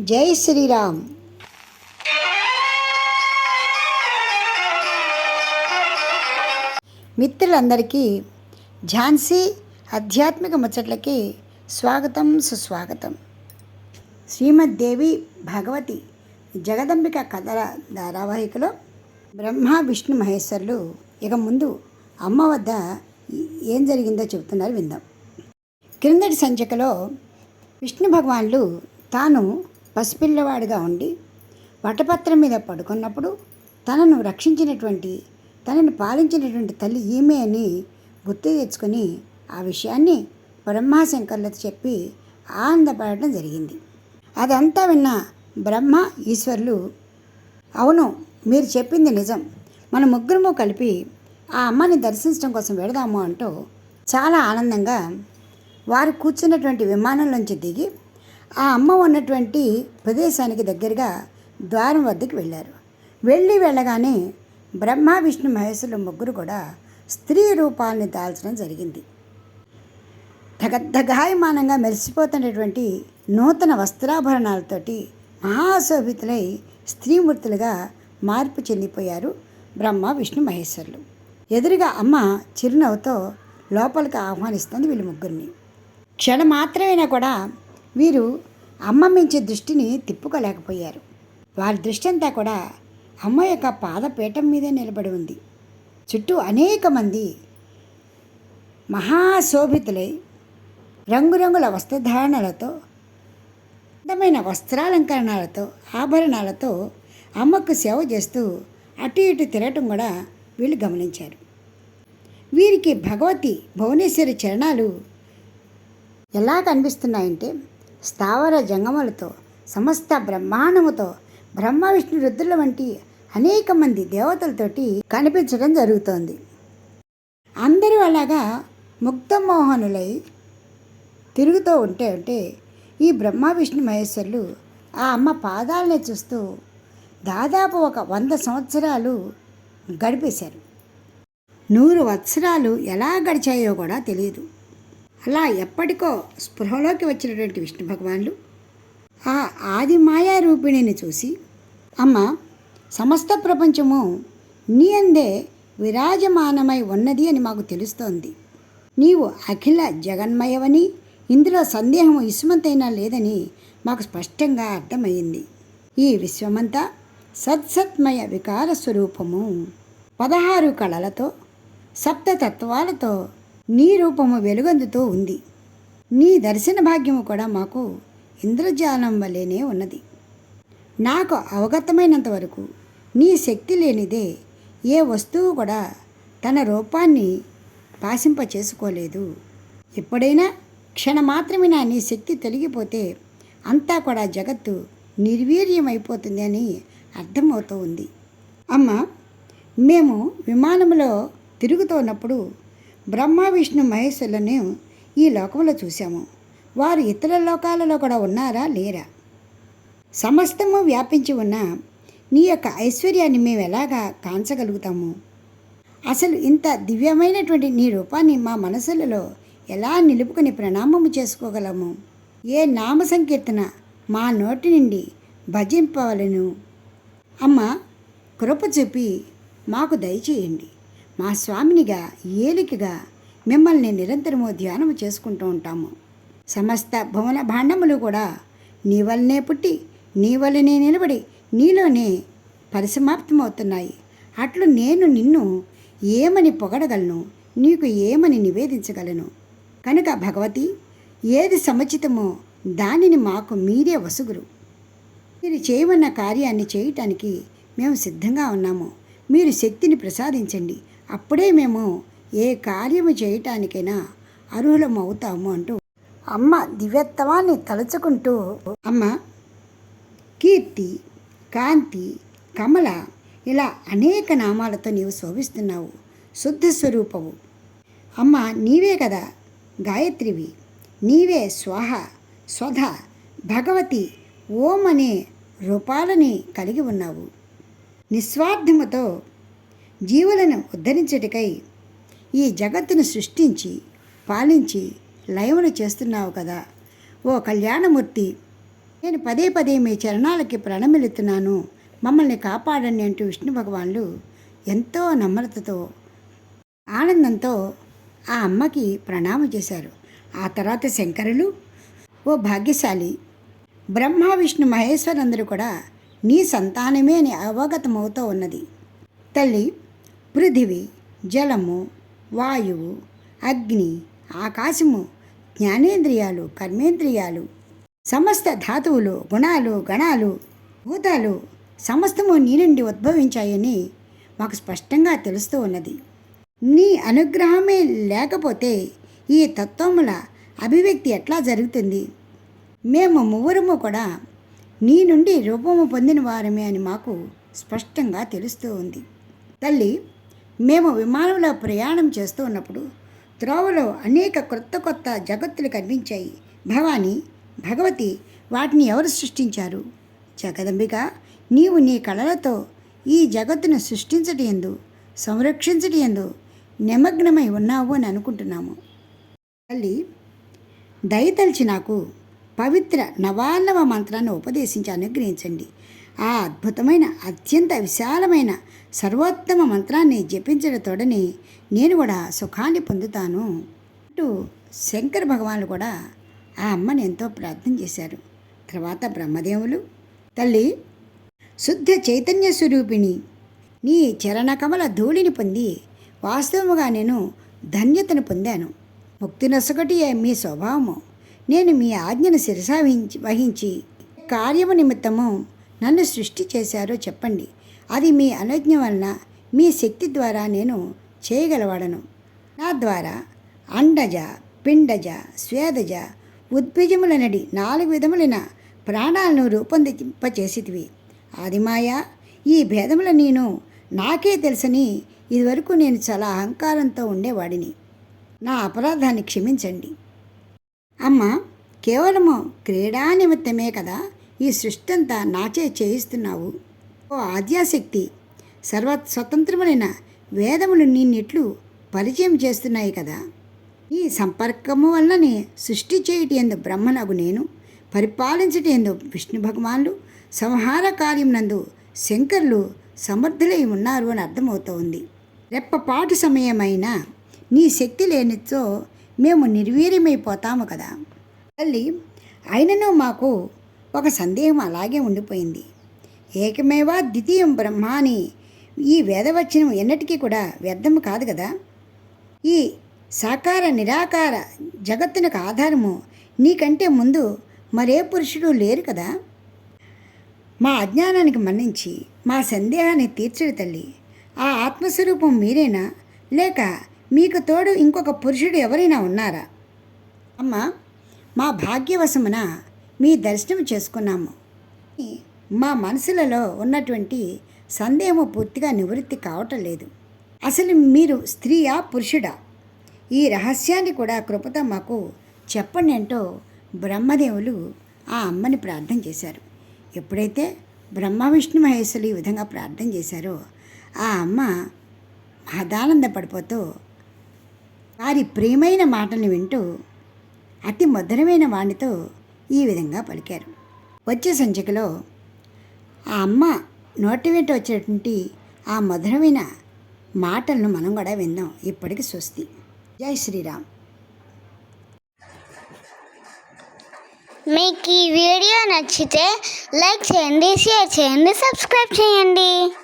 జై శ్రీరామ్. మిత్రులందరికీ ఝాన్సీ ఆధ్యాత్మిక ముచ్చట్లకి స్వాగతం సుస్వాగతం. శ్రీమద్దేవి భగవతి జగదంబిక కథల ధారావాహికలో బ్రహ్మ విష్ణు మహేశ్వరులు ఇక ముందు అమ్మ వద్ద ఏం జరిగిందో చెబుతున్నారు విందాం. క్రిందటి సంచికలో విష్ణు భగవాన్లు తాను పసిపిల్లవాడిగా ఉండి వటపత్రం మీద పడుకున్నప్పుడు తనను రక్షించినటువంటి తనను పాలించినటువంటి తల్లి ఈమె అని గుర్తు తెచ్చుకొని ఆ విషయాన్ని బ్రహ్మాశంకర్లతో చెప్పి ఆనందపడటం జరిగింది. అదంతా విన్న బ్రహ్మ ఈశ్వరులు అవును మీరు చెప్పింది నిజం. మన ముగ్గురము కలిపి ఆ అమ్మని దర్శించడం కోసం వెళదాము అంటూ చాలా ఆనందంగా వారు కూర్చున్నటువంటి విమానంలోంచి దిగి ఆ అమ్మ ఉన్నటువంటి ప్రదేశానికి దగ్గరగా ద్వారం వద్దకు వెళ్ళారు. వెళ్ళి వెళ్ళగానే బ్రహ్మ విష్ణు మహేశ్వరులు ముగ్గురు కూడా స్త్రీ రూపాలని దాల్చడం జరిగింది. దగద్దగాయమానంగా మెరిసిపోతున్నటువంటి నూతన వస్త్రాభరణాలతోటి మహాశోభితులై స్త్రీమూర్తులుగా మార్పు చెందిపోయారు బ్రహ్మ విష్ణు మహేశ్వరులు. ఎదురుగా అమ్మ చిరునవ్వుతో లోపలికి ఆహ్వానిస్తుంది వీళ్ళు ముగ్గురిని. క్షణమాత్రమైనా కూడా వీరు అమ్మ మించి దృష్టిని తిప్పుకోలేకపోయారు. వారి దృష్టి అంతా కూడా అమ్మ యొక్క పాదపీఠం మీదే నిలబడి ఉంది. చుట్టూ అనేక మంది మహాశోభితులై రంగురంగుల వస్త్రధారణలతో అందమైన వస్త్రాలంకరణాలతో ఆభరణాలతో అమ్మకు సేవ చేస్తూ అటు ఇటు తిరగటం కూడా వీళ్ళు గమనించారు. వీరికి భగవతి భువనేశ్వరి చరణాలు ఎలా కనిపిస్తున్నాయంటే స్థావర జంగములతో సమస్త బ్రహ్మాండముతో బ్రహ్మ విష్ణు రుద్రుల వంటి అనేక మంది దేవతలతోటి కనిపించడం జరుగుతోంది. అందరూ అలాగా ముగ్ధమోహనులై తిరుగుతూ ఉంటే ఉంటే ఈ బ్రహ్మ విష్ణు మహేశ్వరులు ఆ అమ్మ పాదాలనే చూస్తూ దాదాపు ఒక వంద సంవత్సరాలు గడిపేశారు. నూరు వత్సరాలు ఎలా గడిచాయో కూడా తెలియదు. అలా ఎప్పటికో స్పృహలోకి వచ్చినటువంటి విష్ణు భగవాన్లు ఆ ఆది మాయా రూపిణిని చూసి అమ్మ సమస్త ప్రపంచము నీ అందే విరాజమానమై ఉన్నది అని మాకు తెలుస్తోంది. నీవు అఖిల జగన్మయవని ఇందులో సందేహం ఇసుమంతైనా లేదని మాకు స్పష్టంగా అర్థమైంది. ఈ విశ్వమంతా సత్సత్మయ వికార స్వరూపము పదహారు కళలతో సప్తతత్వాలతో నీ రూపము వెలుగందుతూ ఉంది. నీ దర్శన భాగ్యము కూడా మాకు ఇంద్రజాలం వల్లనే ఉన్నది. నాకు అవగతమైనంత వరకు నీ శక్తి లేనిదే ఏ వస్తువు కూడా తన రూపాన్ని పాసింప చేసుకోలేదు ఎప్పుడైనా క్షణమాత్రమే నా నీ శక్తి తొలగిపోతే అంతా కూడా జగత్తు నిర్వీర్యమైపోతుంది అని అర్థమవుతూ ఉంది అమ్మ మేము విమానంలో తిరుగుతున్నప్పుడు బ్రహ్మ విష్ణు మహేశ్వరులను ఈ లోకంలో చూసాము వారు ఇతర లోకాలలో కూడా ఉన్నారా లేరా? సమస్తము వ్యాపించి ఉన్న నీ యొక్క ఐశ్వర్యాన్ని మేము ఎలాగా కాంచగలుగుతాము? అసలు ఇంత దివ్యమైనటువంటి నీ రూపాన్ని మా మనసులలో ఎలా నిలుపుకొని ప్రణామము చేసుకోగలము? ఏ నామ సంకీర్తన మా నోటి నుండి భజింపవలను? అమ్మ కృప చూపి మాకు దయచేయండి. మా స్వామినిగా ఏలికగా మిమ్మల్ని నిరంతరము ధ్యానము చేసుకుంటూ ఉంటాము. సమస్త భువన భాండములు కూడా నీ వల్లనే పుట్టి నీ వల్లనే నిలబడి నీలోనే పరిసమాప్తమవుతున్నాయి. అట్లు నేను నిన్ను ఏమని పొగడగలను నీకు ఏమని నివేదించగలను? కనుక భగవతి ఏది సముచితమో దానిని మాకు మీరే వసుగురు. మీరు చేయమన్న కార్యాన్ని చేయటానికి మేము సిద్ధంగా ఉన్నాము. మీరు శక్తిని ప్రసాదించండి. అప్పుడే మేము ఏ కార్యము చేయటానికైనా అర్హులం అవుతాము అంటూ అమ్మ దివ్యత్వాన్ని తలుచుకుంటూ అమ్మ కీర్తి కాంతి కమల ఇలా అనేక నామాలతో నీవు శోభిస్తున్నావు. శుద్ధ స్వరూపవు అమ్మ నీవే కదా గాయత్రివి. నీవే స్వహ స్వధ భగవతి ఓం అనే రూపాలని కలిగి ఉన్నావు. నిస్వార్థముతో జీవులను ఉద్ధరించుటకై ఈ జగత్తును సృష్టించి పాలించి లయమును చేస్తున్నావు కదా. ఓ కళ్యాణమూర్తి నేను పదే పదే మీ చరణాలకి ప్రణమిలుతున్నాను మమ్మల్ని కాపాడండి అంటూ విష్ణు భగవాన్లు ఎంతో నమ్రతతో ఆనందంతో ఆ అమ్మకి ప్రణామం చేశారు. ఆ తర్వాత శంకరులు ఓ భాగ్యశాలి బ్రహ్మ విష్ణు మహేశ్వరందరూ కూడా నీ సంతానమే అని అవగతమవుతూ ఉన్నది. తల్లి పృథివి జలము వాయువు అగ్ని ఆకాశము జ్ఞానేంద్రియాలు కర్మేంద్రియాలు సమస్త ధాతువులు గుణాలు గణాలు భూతాలు సమస్తము నీ నుండి ఉద్భవించాయని మాకు స్పష్టంగా తెలుస్తూ ఉన్నది. నీ అనుగ్రహమే లేకపోతే ఈ తత్వముల అభివ్యక్తి ఎట్లా జరుగుతుంది? మేము మువ్వరము కూడా నీ నుండి రూపము పొందిన వారమే అని మాకు స్పష్టంగా తెలుస్తూ ఉంది. తల్లి మేము విమానంలో ప్రయాణం చేస్తూ ఉన్నప్పుడు త్రోవలో అనేక క్రొత్త కొత్త జగత్తులు కనిపించాయి. భవాని భగవతి వాటిని ఎవరు సృష్టించారు? జగదంబిక నీవు నీ కళలతో ఈ జగత్తును సృష్టించటి ఎందు సంరక్షించటి ఎందు నిమగ్నమై ఉన్నావు అని అనుకుంటున్నాము. తల్లి దయతలిచి నాకు పవిత్ర నవాన్నవ మంత్రాన్ని ఉపదేశించి అనుగ్రహించండి. ఆ అద్భుతమైన అత్యంత విశాలమైన సర్వోత్తమ మంత్రాన్ని జపించడతోడని నేను కూడా సుఖాన్ని పొందుతాను అంటూ శంకర భగవానులు కూడా ఆ అమ్మని ఎంతో ప్రార్థన చేశారు. తర్వాత బ్రహ్మదేవులు తల్లి శుద్ధ చైతన్య స్వరూపిణి నీ చరణకమల ధూళిని పొంది వాస్తవముగా నేను ధన్యతను పొందాను. ముక్తి నొసగటి మీ స్వభావము. నేను మీ ఆజ్ఞను శిరసావహించి వహించి కార్యము నిమిత్తము నన్ను సృష్టి చేశారో చెప్పండి. అది మీ అనుజ్ఞ వలన మీ శక్తి ద్వారా నేను చేయగలవాడను. నా ద్వారా అండజ పిండజ స్వేదజ ఉద్భిజములనడి నాలుగు విధములైన ప్రాణాలను రూపొందింపచేసితివి. ఆదిమాయ ఈ భేదముల నేను నాకే తెలుసని ఇదివరకు నేను చాలా అహంకారంతో ఉండేవాడిని. నా అపరాధాన్ని క్షమించండి. అమ్మ కేవలము క్రీడా నిమిత్తమే కదా ఈ సృష్టి అంతా నాచే చేయిస్తున్నావు. ఓ ఆద్యాశక్తి సర్వ స్వతంత్రమైన వేదములు నిన్నిట్లు పరిచయం చేస్తున్నాయి కదా. ఈ సంపర్కము వల్లనే సృష్టి చేయటి ఎందు బ్రహ్మనగు నేను పరిపాలించటి ఎందు విష్ణు భగవాన్లు సంహార కార్యం నందు శంకర్లు సమర్థులై ఉన్నారు అని అర్థమవుతోంది. రెప్పపాటు సమయమైనా నీ శక్తి లేనితో మేము నిర్వీర్యమైపోతాము కదా. తల్లి అయినను మాకు ఒక సందేహం అలాగే ఉండిపోయింది. ఏకమేవా ద్వితీయం బ్రహ్మాని. ఈ వేదవచనం ఎన్నటికీ కూడా వ్యర్థం కాదు కదా? ఈ సాకార నిరాకార జగత్తునకు ఆధారము నీకంటే ముందు మరే పురుషుడు లేరు కదా? మా అజ్ఞానానికి మన్నించి మా సందేహాన్ని తీర్చడు తల్లి. ఆ ఆత్మస్వరూపం మీరేనా? లేక మీకు తోడు ఇంకొక పురుషుడు ఎవరైనా ఉన్నారా? అమ్మ మా భాగ్యవశమున మీ దర్శనం చేసుకున్నాము. మా మనసులలో ఉన్నటువంటి సందేహం పూర్తిగా నివృత్తి కావటం లేదు. అసలు మీరు స్త్రీయా పురుషుడా? ఈ రహస్యాన్ని కూడా కృపతో మాకు చెప్పండి అంటూ బ్రహ్మదేవులు ఆ అమ్మని ప్రార్థన చేశారు. ఎప్పుడైతే బ్రహ్మ విష్ణు మహేశ్వరులు ఈ విధంగా ప్రార్థన చేశారో ఆ అమ్మ మహదానంద పడిపోతూ వారి ప్రియమైన మాటలు వింటూ అతి మధురమైన వాణితో ఈ విధంగా పలికారు. వచ్చే సంచికలో ఆ అమ్మ నోటి వెంట వచ్చేటువంటి ఆ మధురమైన మాటలను మనం కూడా విందాం. ఇప్పటికి స్వస్తి. జై శ్రీరామ్. మీకు ఈ వీడియో నచ్చితే లైక్ చేయండి షేర్ చేయండి సబ్స్క్రైబ్ చేయండి.